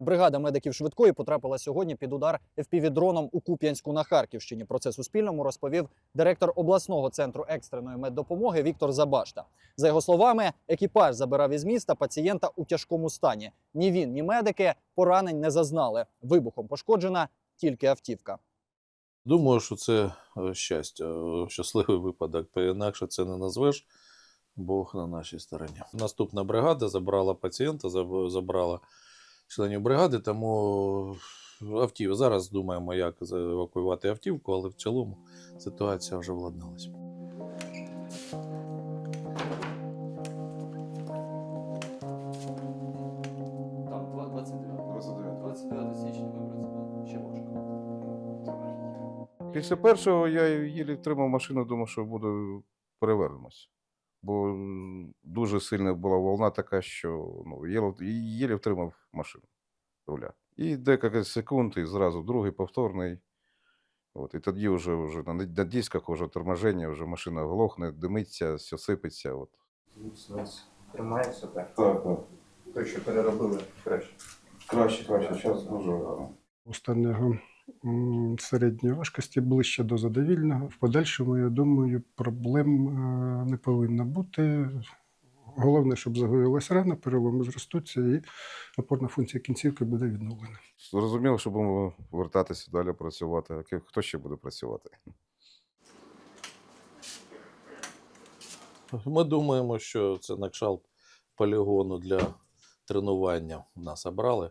Бригада медиків швидкої потрапила сьогодні під удар FPV-дроном у Куп'янську на Харківщині. Про це Суспільному розповів директор обласного центру екстреної меддопомоги Віктор Забашта. За його словами, екіпаж забирав із міста пацієнта у тяжкому стані. Ні він, ні медики поранень не зазнали. Вибухом пошкоджена тільки автівка. Думаю, що це е, щастя, е, щасливий випадок. Інакше це не назвеш. Бог на нашій стороні. Наступна бригада забрала пацієнта, забрала членів бригади, тому автів. Зараз думаємо, як евакуювати автівку, але в цілому ситуація вже владналася. Там 29, 29 січня ви працювали. Після першого я їлі тримав машину, думав, що буду перевернемось. Бо дуже сильна була волна така, що ну, єле, єле втримав машину руля. І декілька секунд, і зразу другий повторний. От, і тоді вже, вже на, на дисках вже торможення, вже машина глохне, димиться, все сипеться. От. Тримається так. Так, так. Той, що переробили краще. Краще, краще, зараз дуже гарно. останнього середньої важкості ближче до задовільного. В подальшому, я думаю, проблем е, не повинно бути. Головне, щоб загоїлась рана, переломи зростуться і опорна функція кінцівки буде відновлена. Зрозуміло, що будемо вертатися далі працювати. А Хто ще буде працювати? Ми думаємо, що це накшалт полігону для тренування нас обрали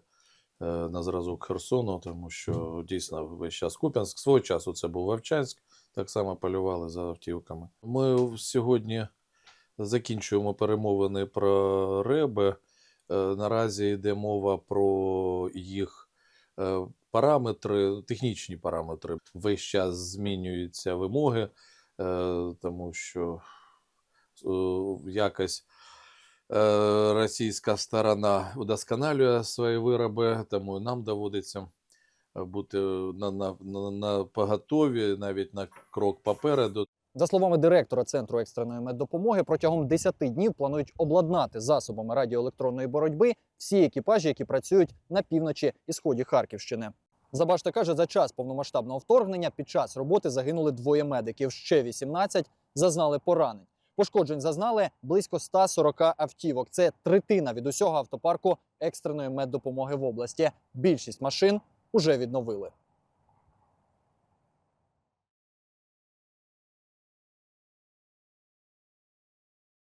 на зразок Херсону, тому що дійсно весь час Куп'янськ. Свого часу це був Вовчанськ, так само полювали за автівками. Ми сьогодні закінчуємо перемовини про реби. Е, Наразі йде мова про їх е, параметри, технічні параметри. Весь час змінюються вимоги, е, тому що е, якось е, російська сторона удосконалює свої вироби, тому нам доводиться е, бути на, на, на, на поготові, навіть на крок попереду. За словами директора центру екстреної меддопомоги, протягом 10 днів планують обладнати засобами радіоелектронної боротьби всі екіпажі, які працюють на півночі і сході Харківщини. Забашта каже, за час повномасштабного вторгнення під час роботи загинули двоє медиків. Ще 18 зазнали поранень. Пошкоджень зазнали близько 140 автівок. Це третина від усього автопарку екстреної меддопомоги в області. Більшість машин уже відновили.